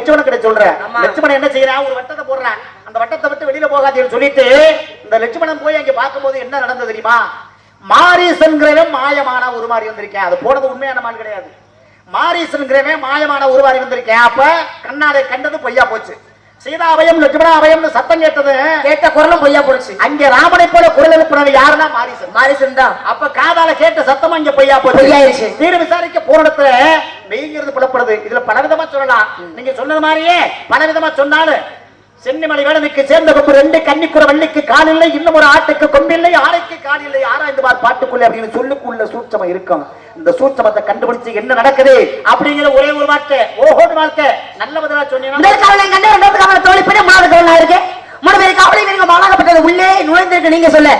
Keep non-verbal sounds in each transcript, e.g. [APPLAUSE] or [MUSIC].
லட்சுமணன் கிட்ட சொல்றேன். லட்சுமணன் என்ன செய்யறான் ஒரு வட்டத்தை போடுறான் அந்த வட்டத்தை விட்டு வெளியில போகாதீங்கன்னு சொல்லிட்டு இந்த லட்சுமணன் போய் அங்க பார்க்கும்போது என்ன நடந்தது தெரியுமா? மாரீசன்கிறவன் மாயமான உருமாறி வந்திருக்கேன். அது போனது உண்மையான மால் கிடையாது. மாரீசன்கிறவன் மாயமான உருமாறி வந்திருக்கேன். அப்ப கண்ணாலே கண்டது பொய்யா போச்சு. சீதா அபயம் லட்சுமணா அபயம்னு சத்தம் கேட்டது. கேட்ட குரலும் பொய்யா போடுச்சு அங்க ராமனை போல குரல் எழுப்பினது யாருன்னா மாரீசன். மாரிசன் தான். அப்ப காதால கேட்ட சத்தம் அங்க பொய்யா போச்சு. பொய்யாயிருச்சு. வீடு விசாரிக்க போற இடத்துல மெய்ங்கிறது புலப்படுது. இதுல பல விதமா சொல்லலாம் நீங்க சொன்னது மாதிரியே பல விதமா சொன்னாலும் சென்னிமலை வேடனுக்கு சேர்ந்த கொம்பு ரெண்டு கன்னிக்குற வள்ளிக்கு கால் இல்லை இன்னும் ஒரு ஆட்டுக்கு கொம்பில்லை ஆரைக்கு கால் இல்லை ஆராய்ந்து பார் பாட்டுக்குள்ளே அப்படின்னு சொல்லுக்குள்ள சூட்சமம் இருக்கும். இந்த சூட்சமத்தை கண்டுபிடிச்சு என்ன நடக்குது அப்படிங்கிற ஒரே ஒரு வார்த்தை. ஓஹோன்னு வார்த்தை. நல்ல பதிலா சொன்னீங்கன்னா தோழி பண்ணி மூணாவது காவலா இருக்கு? மூணு பேர் காவலை நீங்க மாலாகப்பட்டது உள்ளே நுழைந்திருக்கு நீங்க சொல்ல.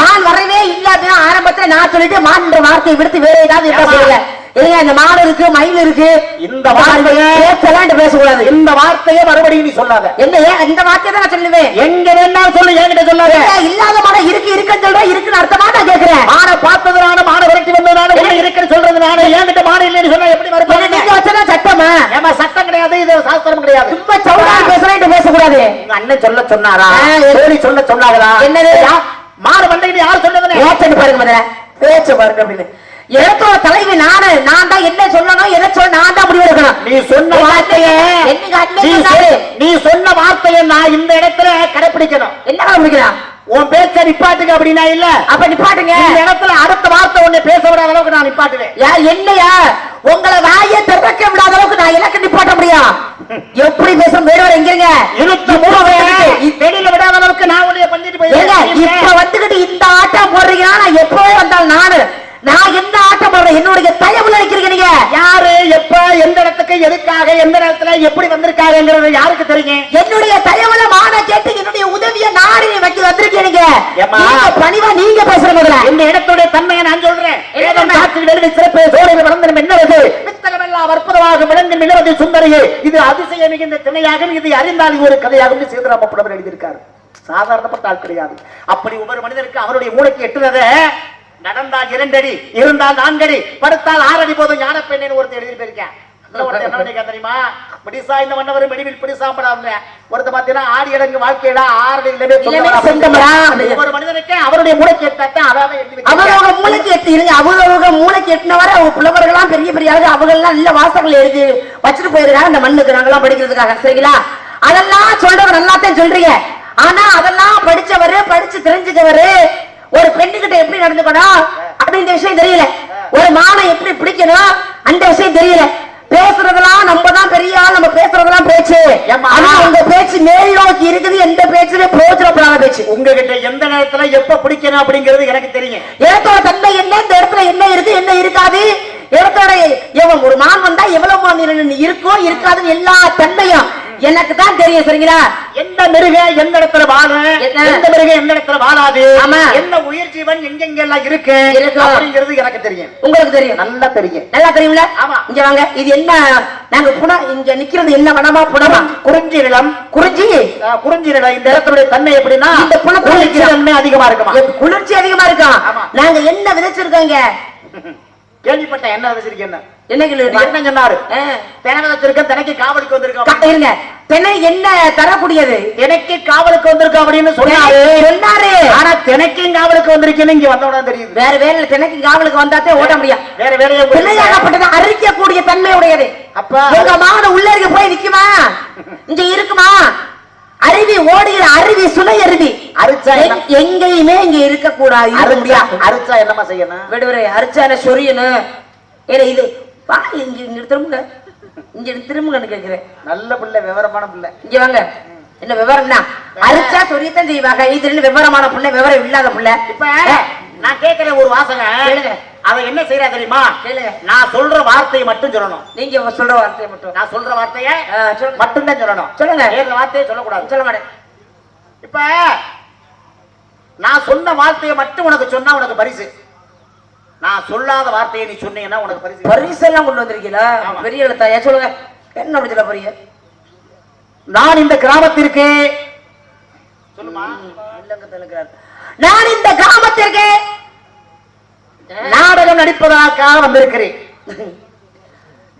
மான் வரவே இல்லாத ஆரம்பத்துல நான் சொல்லிட்டு மான் என்ற வார்த்தையை விடுத்து வேற ஏதாவது இருக்கா இல்லைங்க இந்த மாடு இருக்கு மயில் இருக்கு. இந்த வார்த்தையை பேச்செல்லாம் பேசக்கூடாது. இந்த வார்த்தையை மறுபடியும் நீ சொல்லாத. என்ன இந்த வார்த்தையை தான் நான் சொல்லுவேன். எங்க வேணாலும் சொல்லு என்கிட்ட சொல்லாத. இல்லாத மாடம் இருக்கு இருக்குன்னு சொல்றேன் இருக்குன்னு அர்த்தமா நான் கேக்குறேன்? மான பார்த்ததுனால மான விரட்டி வந்ததுனால உள்ள இருக்குன்னு சொல்றதுனால என்கிட்ட மான இல்லைன்னு சொன்னா எப்படி என்ன வரும்? நீங்க வச்சதா சட்டமா? ஏமா சட்டம் கிடையாது இது சாஸ்திரம் கிடையாது. சும்மா சவுடா பேசுறேன் பேசக்கூடாது. அண்ணன் சொல்ல சொன்னாரா? சொல்ல சொன்னாங்களா என்னது? மாறு மண்டைக்கு யார் சொன்னதுன்னு? பாருங்க பேச்ச பாருங்க அப்படின்னு. இடத்தோட தலைவி நானு நான் தான் என்ன சொல்லணும் எதை சொல்ல நான் தான் முடிவு எடுக்கணும். நீ சொன்ன வார்த்தையை நீ சொன்ன வார்த்தையை நான் இந்த இடத்துல கடைபிடிக்கணும் என்ன முடிக்கலாம் உன் பேச்ச நிப்பாட்டுங்க அப்படின்னா இல்ல. அப்ப நிப்பாட்டுங்க. இந்த இடத்துல அடுத்த வார்த்தை உன்னை பேச விடாத அளவுக்கு நான் நிப்பாட்டுவேன். யார் என்னையா? உங்களை வாயை திறக்க விடாத அளவுக்கு நான் எனக்கு நிப்பாட்ட முடியும். எப்படி பேசும் வேற எங்கங்க? இருபத்தி மூணு வெளியில விடாத அளவுக்கு நான் உன்னைய பண்ணிட்டு ஏங்க இப்ப வந்துகிட்டு இந்த ஆட்டம் போடுறீங்கன்னா நான் எப்பவே வந்தாலும் நானு நான் என்னுடைய தயவுல இருக்கிறீங்க நீங்க? யாரு எப்ப எந்த இடத்துக்கு எதுக்காக எந்த நேரத்துல எப்படி வந்திருக்காருங்கிறது யாருக்கு தெரியும் என்னுடைய தயவுல மான கேட்டு என்னுடைய உதவிய நாடு வைக்க வந்திருக்கீங்க பணிவா நீங்க பேசுற முதல்ல. இந்த இடத்துடைய தன்மையை நான் சொல்றேன். என்ன வேதம் தன்மை? காற்றில் வெளி சிறப்பு சோழர் வளர்ந்து என்னவது வித்தகமெல்லாம் அற்புதமாக விளங்கு மிளவது சுந்தரியே. இது அதிசய மிகுந்த திணையாகும். இது அறிந்தால் ஒரு கதையாகும். சீதராம புலவர் எழுதியிருக்காரு. சாதாரணப்பட்ட ஆள் கிடையாது. அப்படி ஒவ்வொரு மனிதருக்கு அவருடைய மூளைக்கு எட்டுனத நடந்தால் இரண்டடி இருந்தால் நான்கடி படுத்தால் ஆறடி போதும். ஞான பெண்ணு ஒருத்தர் எழுதி போயிருக்கேன். தெரியுமா? பிடிசா இந்த மன்னவர் மெடிவில் பிடிசாம்படாம ஒருத்தர் பாத்தீங்கன்னா ஆடி இடங்கு வாழ்க்கையில ஆறடி இல்லவே. ஒவ்வொரு மனிதனுக்கு அவருடைய மூளைக்கு எட்டாத்தான் அதாவது. அவரவங்க மூளைக்கு எட்டு இருங்க. அவரவங்க மூளைக்கு எட்டினவரை அவங்க புலவர்கள்லாம் பெரிய பெரிய ஆளுங்க. அவங்க எல்லாம் நல்ல வாசகங்கள் எழுதி வச்சுட்டு போயிருக்காங்க. இந்த மண்ணுக்கு நாங்கெல்லாம் படிக்கிறதுக்காக. சரிங்களா? அதெல்லாம் சொல்றவர் நல்லாத்தான் சொல்றீங்க. ஆனா அதெல்லாம் படிச்சவரு படிச்சு தெரிஞ்சுக்கவரு ஒரு பெண்ணுகிட்ட எப்படி நடந்துக்கணும்? அப்படின்ற விஷயம் தெரியல. ஒரு மானை எப்படி பிடிக்கணும்? அந்த விஷயம் தெரியல. பேசுறதெல்லாம் நம்ம தான் பெரிய ஆள் நம்ம பேசுறதெல்லாம் பேச்சு? ஆனா உங்க பேச்சு மேல் நோக்கி இருக்குது எந்த பேச்சுமே பிரயோஜனப்படாத பேச்சு. உங்ககிட்ட எந்த நேரத்துல எப்ப பிடிக்கணும் அப்படிங்கிறது எனக்கு தெரியும். இடத்தோட தன்மை என்ன? இந்த இடத்துல என்ன இருக்கு? என்ன இருக்காது? இடத்தோட எவன் ஒரு மான் வந்தா எவ்வளவு மான் இரு- இருக்கும் இருக்காதுன்னு எல்லா தன்மையும் எனக்கு தான் தெரியும் சரிங்களா? எந்த மிருகம் எந்த இடத்துல வாழும் என்ன? எந்த மிருகம் எந்த இடத்துல வாழாது ஆமா. என்ன உயிர் ஜீவன் எங்கெங்க எல்லாம் இருக்கு. அப்படிங்கிறது எனக்கு தெரியும். உங்களுக்கு தெரியும். நல்லா தெரியும். நல்லா தெரியும்ல? ஆமா. இங்க வாங்க. இது என்ன? நாங்க புன இங்க நிக்கிறது என்ன வனமா புனமா? குறிஞ்சி நிலம். குறிஞ்சி? குறிஞ்சி நிலம். இந்த இடத்துடைய தன்மை எப்படின்னா இந்த நிக்கிறோம். தன்மை அதிகமா இருக்குமா? குளிர்ச்சி அதிகமா இருக்கும் ஆமா. நாங்க என்ன விதைச்சிருக்கோங்க? [LAUGHS] கேள்விப்பட்ட என்ன வச்சிருக்கேன் தரக்கூடியது? தினைக்கு காவலுக்கு வந்திருக்கோம் அப்படின்னு சொன்னாரு. சொன்னாரு. ஆனா தினைக்கும் காவலுக்கு வந்திருக்கேன்னு இங்க வந்தோட தெரியுது. வேற வேலையில தினைக்கு காவலுக்கு வந்தாத்தே ஓட்ட முடியும். வேற வேலையை பிள்ளையாகப்பட்டது அரிக்கக்கூடிய தன்மை உடையது அப்ப. உங்க உள்ள இருக்க போய் நிக்குமா? இங்க இருக்குமா? அருவி ஓடுகிற அருவி சுனை அருவி. அரிச்சா எங்கேயுமே இங்க இருக்க கூடாது அரிச்சா முடியாது என்னமா செய்யணும்? விடுவரே அரிச்சான சொரியனு ஏன்னா இது வா இங்க இங்க திரும்புங்க. இங்க திரும்புங்கன்னு கேக்குறேன். நல்ல பிள்ளை விவரமான பிள்ளை. இங்க வாங்க. என்ன விவரம்னா அரிச்சா சொரியத்தான் செய்வாங்க. இது ரெண்டு விவரமான புள்ள விவரம் இல்லாத புள்ள. இப்ப நான் கேட்கிறேன் ஒரு வாசங்க கேளுங்க. அவ என்ன செய்யறா தெரியுமா. நான் சொல்ற வார்த்தையை மட்டும் சொல்லணும். நீங்க சொல்ற வார்த்தையை மட்டும். நான் சொல்ற வார்த்தையை ஆ, சொல்லுங்க. மட்டும்தான் சொல்லணும். சொல்லுங்க. வேற வார்த்தையை சொல்லக்கூடாது. சொல்ல மாட்டேன். இப்ப நான் சொன்ன வார்த்தையை மட்டும் உனக்கு சொன்னா உனக்கு பரிசு. நான் சொல்லாத வார்த்தையை நீ சொன்னீங்கன்னா உனக்கு பரிசு பரிசெல்லாம் கொண்டு வந்திருக்கீங்களா. பெரிய எழுத்தாயா சொல்லுங்க. என்ன சொல்ல போறீங்க? நான் இந்த கிராமத்திற்கு சொல்லுமா? நான் இந்த கிராமத்திற்கு நாடகம் நடிப்பதற்காக வந்திருக்கிறேன்.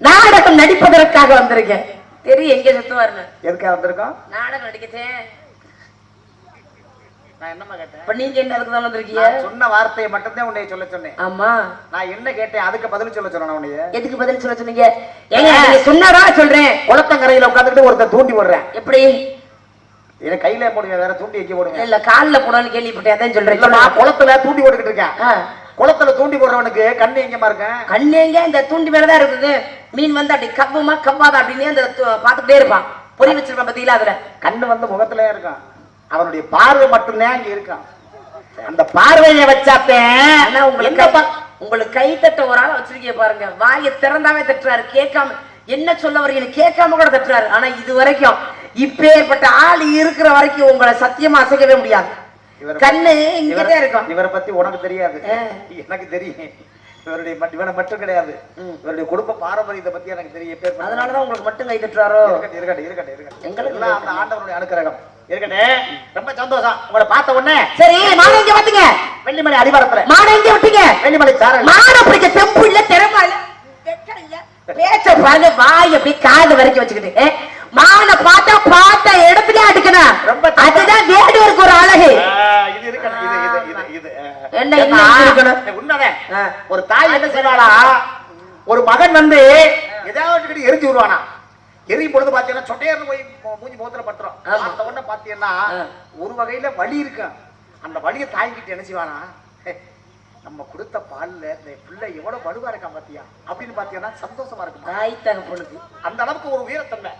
நாடகம் நடிப்பதற்காக வந்திருக்கேன். தெரியும் எங்க சுத்துவாருன்னு எதுக்காக வந்திருக்கோம்? நாடகம் நடிக்கத்தேன் நான் என்னம்மா கேட்டேன்? இப்ப நீங்க என்ன அதுக்கு தான் வந்திருக்கீங்க? சொன்ன வார்த்தையை மட்டும்தான் உன்னை சொல்ல சொன்னேன். ஆமா. நான் என்ன கேட்டேன்? அதுக்கு பதில் சொல்ல சொன்னேன் உன்னைய? எதுக்கு பதில் சொல்ல சொன்னீங்க? ஏங்க நீங்க சொன்னாரா சொல்றேன். குளத்தங்கரையில உட்காந்துட்டு ஒருத்தன் தூண்டி விடுறேன் எப்படி? எனக்கு கையில போடுவேன் வேற தூண்டி எங்க போடுவேன் இல்ல கால்ல போடணும்னு கேள்விப்பட்டேன் அதான் சொல்றேன். இல்ல நான் குளத்துல தூண்டி போட்டுக்கிட்டு இருக்கேன். குளத்துல தூண்டி போடுறவனுக்கு கண்ணு எங்கம்மா இருக்கேன் கண்ணேங்க இந்த தூண்டி மேலதான் இருக்குது. மீன் வந்து அப்படி கவ்வுமா கவ்வாதா அப்படின்னு அந்த பார்த்துக்கிட்டே இருப்பான். பொறி வச்சிருப்பான் பாத்தீங்களா அதுல? கண்ணு வந்து முகத்திலே இருக்கான் அவனுடைய பார்வை மட்டும்தான் அங்க இருக்கான். அந்த பார்வையை வச்சாத்தேன் உங்களுக்கு உங்களுக்கு கை தட்ட ஒரு ஆளை வச்சிருக்கீங்க பாருங்க. வாயை திறந்தாவே தட்டுறாரு. கேட்காம என்ன சொல்ல வரீங்க? கேட்காம கூட தட்டுறாரு. ஆனா இது வரைக்கும் இப்பேற்பட்ட ஆள் இருக்கிற வரைக்கும் உங்களை சத்தியமா அசைக்கவே முடியாது. இவரை- கண்ணு இங்கதான் இருக்கும். இவரை பத்தி உனக்கு தெரியாது. எனக்கு தெரியும். இவருடைய இவனை மட்டும் கிடையாது. இவருடைய குடும்ப பாரம்பரியத்தை பத்தி எனக்கு தெரியும். அதனாலதான் உங்களுக்கு மட்டும் கை தட்டுறாரோ? இருக்கட்டும், இருக்கட்டும், இருக்கட்டும். எங்களுக்கு அந்த ஆண்டவனுடைய அனுக்கிரகம். இருக்கட்டும். ரொம்ப சந்தோஷம். உங்களை பார்த்த உடனே சரி மாட இங்க வந்துங்க? வெள்ளிமலை அடிவாரத்துல. மாட இங்க விட்டீங்க? வெள்ளிமலை சாரல். மாட பிடிக்க தெம்பு இல்ல திறமை இல்ல. வெக்கம் இல்ல. பேச்ச பாருங்க வாய் அப்படி காது வரைக்கும் வச்சுக்கிட்டு மானை பார்த்தா பார்த்த இடத்துல அடிக்கணும். ரொம்ப அதுதான் வேடுவருக்கு ஒரு அழகு. ஆ, இது இருக்கணும் இது இது இது இது. ஆ. என்ன இருக்கணும்? உண்மைதான் ஆ. ஒரு தாய் என்ன செய்வாளா? ஒரு மகன் வந்து ஏதாவது எரிஞ்சு விடுவானா? எரியும் பொழுது பாத்தீங்கன்னா சொட்டையர்னு போய் மூஞ்சி முகத்துல பட்டுரும் ஆமா. அந்த உடனே பாத்தீங்கன்னா. ஒரு வகையில வலி இருக்கும் அந்த வலியை தாங்கிட்டு என்ன செய்வானா? "ஹே, நம்ம கொடுத்த பால்ல இந்த பிள்ளை எவ்வளவு வலுவா இருக்கான் பாத்தியா? அப்படின்னு பாத்தீங்கன்னா சந்தோஷமா இருக்கும். தாய் தகப்பனுக்கு அந்த அளவுக்கு ஒரு வீரத்தன்மை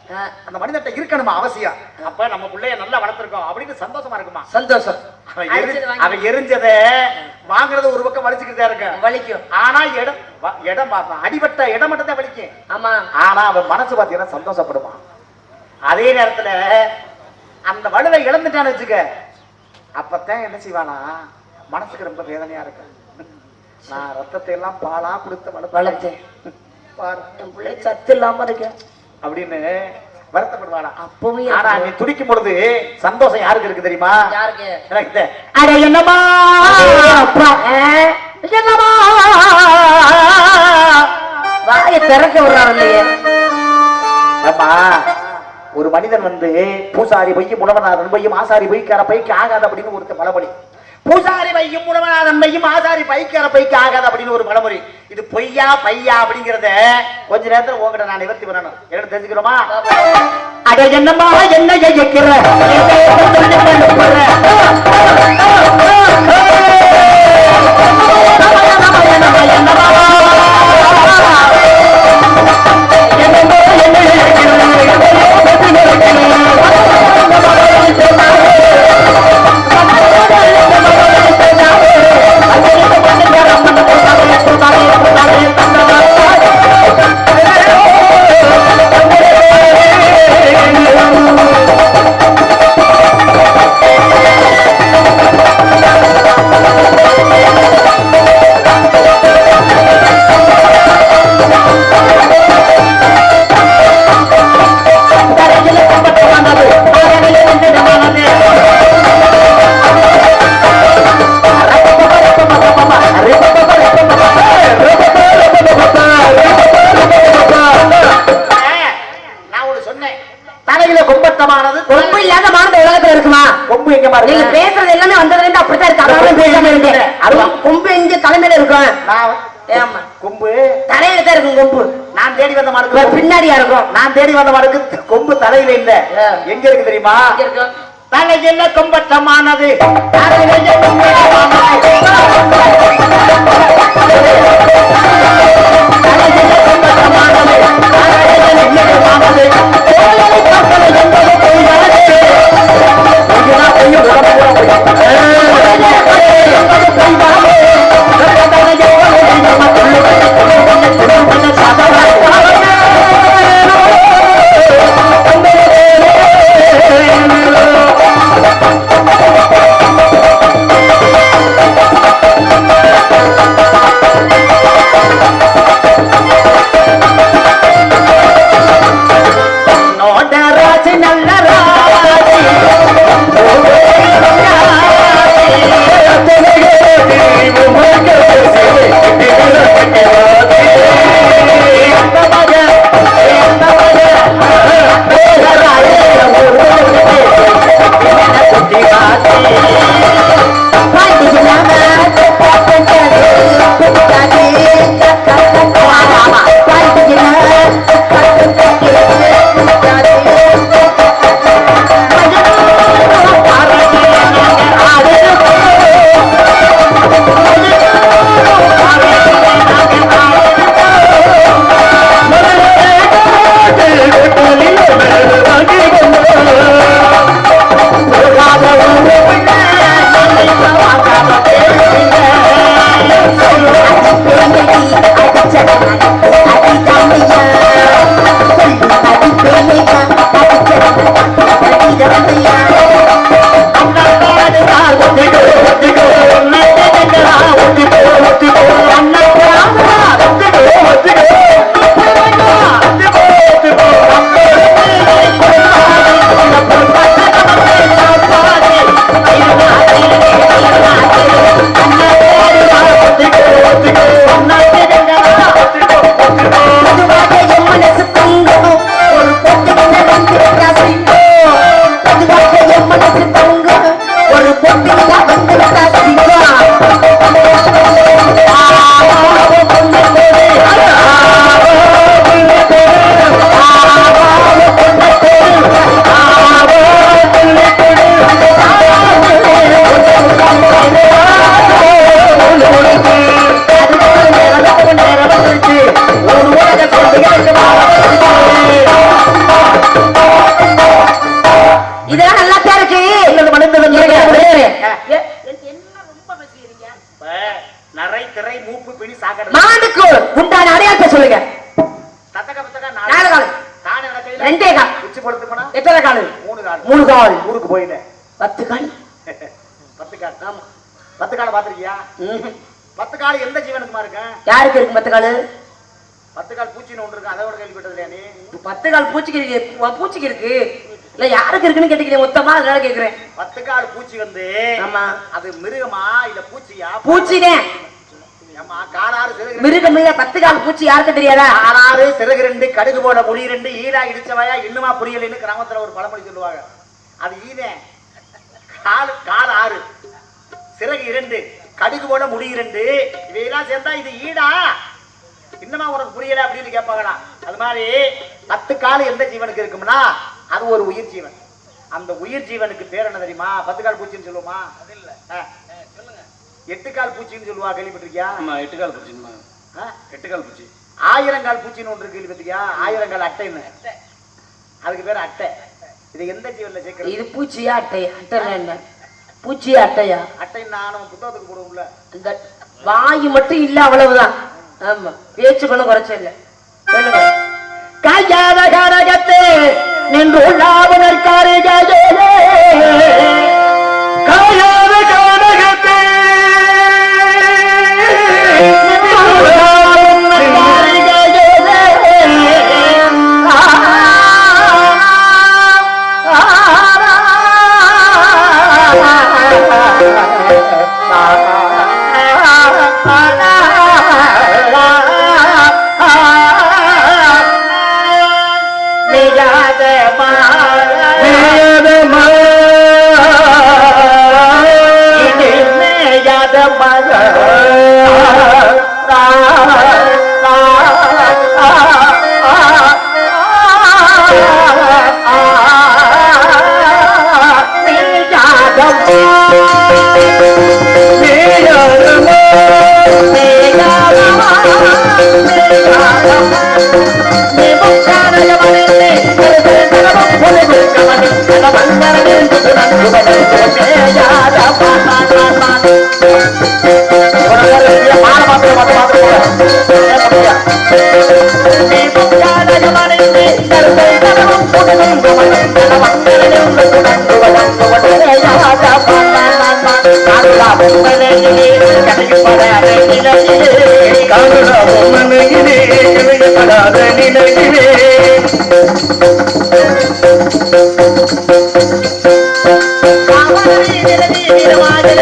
அந்த மனிதன்ட்ட இருக்கணுமா அவசியம்? அப்ப நம்ம பிள்ளைய நல்லா வளர்த்துருக்கோம் அப்படின்னு சந்தோஷமா இருக்குமா? சந்தோஷம். அவன் எரிஞ்சத வாங்குறது ஒரு பக்கம் வலிச்சுக்கிட்டு இருக்க. வலிக்கும். ஆனா இடம் இடம் பா- அடிபட்ட இடம் மட்டும் தான் வலிக்கும் ஆமா. ஆனா அவன் மனசு பாத்தீங்கன்னா சந்தோஷப்படுவான். அதே நேரத்துல அந்த வலுவை இழந்துட்டான்னு வச்சுக்க அப்பத்தான் என்ன செய்வானா? மனசுக்கு ரொம்ப வேதனையா இருக்கு. நான் ரத்தத்தை எல்லாம் பாலா கொடுத்த வளர்த்து வளர்த்தேன். பிள்ளை சத்து இல்லாம இருக்கேன் அப்படின்னு வருத்தப்படுவானா? அப்பவும் ஆனா நீ துடிக்கும் பொழுது சந்தோஷம் யாருக்கு இருக்கு தெரியுமா? யாருக்கு? எனக்கு தெ- அட என்னமா அப்பா. வாய திறக்க விடுறாரு இல்லையே. ஏம்மா ஒரு மனிதன் வந்து பூசாரி பையும் முனவநாதன் பையும் ஆசாரி பைக்கார பைக்கு ஆகாது அப்படின்னு ஒருத்த பழமொழி. பூசாரி பையும் முனவநாதன் பையும் ஆசாரி பைக்கார பைக்கு ஆகாது அப்படின்னு ஒரு பழமொழி. இது பொய்யா பையா அப்படிங்கறத கொஞ்ச நேரத்துல உங்ககிட்ட நான் நிவர்த்தி பண்ணணும். என்ன தெரிஞ்சுக்கிறோமா? அட என்னம்மா என்ன ஜெயிக்கிற? என்ன கொம்பு. தரையில தான் இருக்கும் கொம்பு. நான் தேடி வந்த மாடுக்கு பின்னாடியா இருக்கும். நான் தேடி வந்த மாடுக்கு கொம்பு தலையில இல்ல. எங்க இருக்கு தெரியுமா? தலையில கொம்பட்டமானது. தலையில கொம்பட்டமானது. தலையில பத்து காலை பாத்திருக்கியா ம்ஹும். பத்து கால் எந்த ஜீவனுக்குமா இருக்கேன் யாருக்கு இருக்கு பத்து கால் பத்து கால் பூச்சின்னு ஒன்று இருக்கு அதை விட கேள்விப்பட்டது இல்லையா நீ? பத்து கால் பூச்சிக்கு இருக்கு பூச்சிக்கு இருக்கு. இல்ல யாருக்கு இருக்குன்னு கேட்டுக்கிறேன் மொத்தமா அதனால கேக்குறேன். பத்து கால் பூச்சி வந்து ஆமா. அது மிருகமா இல்ல பூச்சியா? சிறகு மிருகம் இல்ல பத்து கால் பூச்சி யாருக்கு தெரியாதா? காலாறு சிறகு ரெண்டு கடுகு போட முடி ரெண்டு ஈடா இடிச்சவையா இன்னுமா புரியலைன்னு கிராமத்துல ஒரு பழமொழி சொல்லுவாங்க. அது ஈதே கால் கால் ஆறு சிறகு இரண்டு கடுகு போட முடி இரண்டு. இவையெல்லாம் சேர்ந்தா இது ஈடா? இன்னமா உனக்கு புரியல அப்படின்னு கேட்பாங்களா அது மாதிரி பத்து கால் எந்த ஜீவனுக்கு இருக்கும்னா அது ஒரு உயிர் ஜீவன். அந்த உயிர் ஜீவனுக்கு பேர் என்ன தெரியுமா? பத்து கால் பூச்சின்னு சொல்லுவோமா? அது இல்ல. எட்டு கால் பூச்சின்னு சொல்லுவா கேள்விப்பட்டிருக்கியா? ஆமா எட்டுக்கால் பூச்சிமா ஆ? எட்டுக்கால் பூச்சி. ஆயிரங்கால் பூச்சின்னு ஒன்று இருக்கு கேள்விப்பட்டிருக்கியா? ஆயிரங்கால் அட்டைன்னு. அதுக்கு பேர் அட்டை. இது எந்த ஜீவன்ல சேர்க்கிறது? இது பூச்சியா அட்டையா? அட்டைனா என்ன? பூச்சியா அட்டையா? அட்டைன்னா நம்ம புத்தகத்துக்கு போடுவோம்ல. இந்த வாயு மட்டும் இல்ல அவ்வளவுதான். ஆமா. பேச்சு கொண்டு குறைச்ச இல்ல சொல்லுங்க. கையாத கரகத்தே நின்று உள்ளாவுனர் கருகையே கையாத மனையிலே களையப்படாத நிலையிலே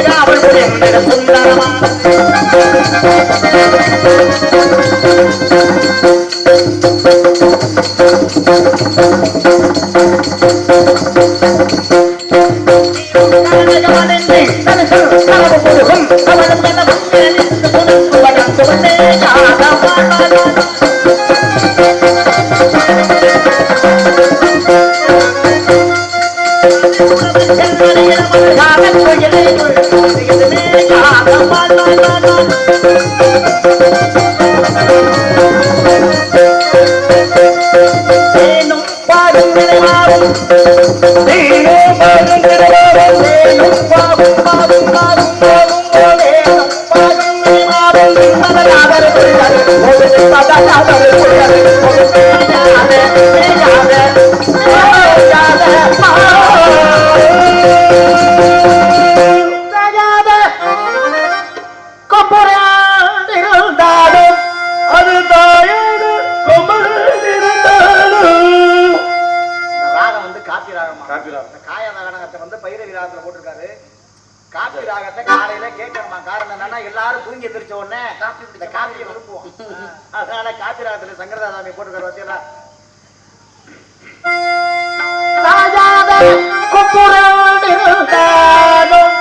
காவல் புரிந்த சுந்தரமா கொப்புறாண்டிருந்தாலும் எந்திரிச்ச உடனே இந்த காப்பியை விரும்புவோம். அதனால காப்பி ராகத்துல சங்கரதாசாமி போட்டிருக்காரு வச்சீங்களா சாயாத கொப்புறாண்டிருந்தாலும்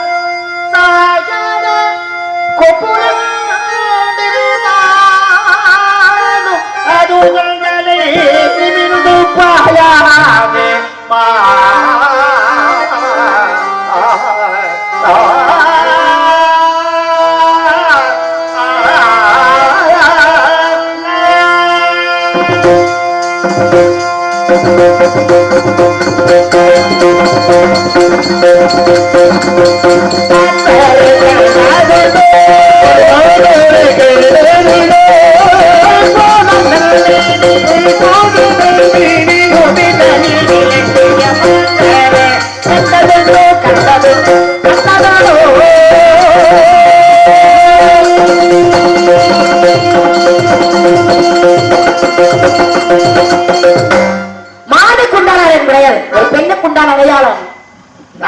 மாடுக்குண்டான அடையாளம் ஒரு பெண்ணுக்குண்டான அடையாளம்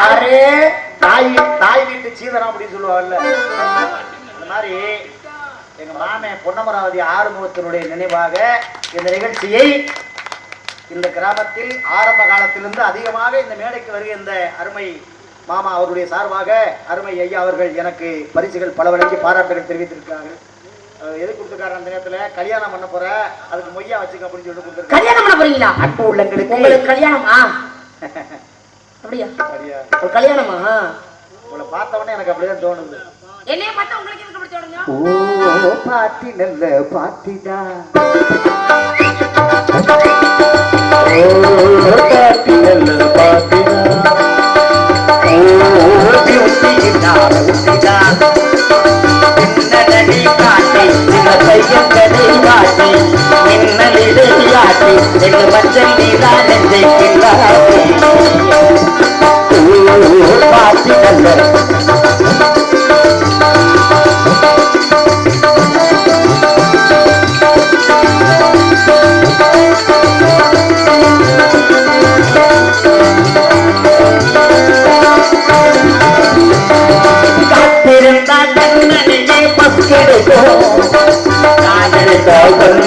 யாரு? தாய் தாய் வீட்டு சீதனம் அப்படின்னு சொல்லுவாங்கல்ல. அந்த மாதிரி எங்க மாமன் பொன்னமராவதி ஆறுமுகத்தினுடைய நினைவாக இந்த நிகழ்ச்சியை இந்த கிராமத்தில் ஆரம்ப காலத்திலிருந்து அதிகமாக இந்த மேடைக்கு வருகின்ற அருமை மாமா அவருடைய சார்பாக அருமை ஐயா அவர்கள் எனக்கு பரிசுகள் பல வழங்கி பாராட்டுகள் தெரிவித்திருக்கிறார்கள். எது கொடுத்துருக்காரு அந்த நேரத்துல? கல்யாணம் பண்ண போற அதுக்கு மொய்யா வச்சுக்க அப்படின்னு சொல்லிட்டு கொடுத்துருக்காரு. கல்யாணம் பண்ண போறீங்களா? அன்பு உள்ளங்களுக்கு. உங்களுக்கு கல்யாணமா? [LAUGHS] அப்படியா? ஒரு கல்யாணமா? உங்களை பார்த்தவொடனே எனக்கு அப்படிதான் தோணுது. என்னைய பார்த்தா உங்களுக்கு எதுக்கு அப்படி தோணுங்க ஓ பாட்டி நல்ல பாட்டிதா ஓ பாட்டி நல்ல பாட்டிதா ஓ பின்னடடி காட்டி சில பையன்களை காட்டி மின்னலிடை காட்டி எங்க மஞ்சள் நீதா நெஞ்சை கிள்ளாட்டி ஓ நல்ல காத்திருந்தா கண்ணனையே பக்கிடுக்கும் காதலித்தா பொன்மையே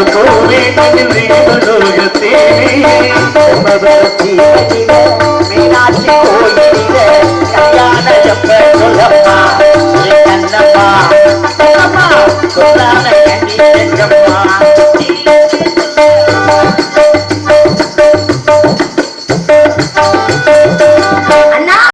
பாலிதாது கோவில் நீ உலகத்தே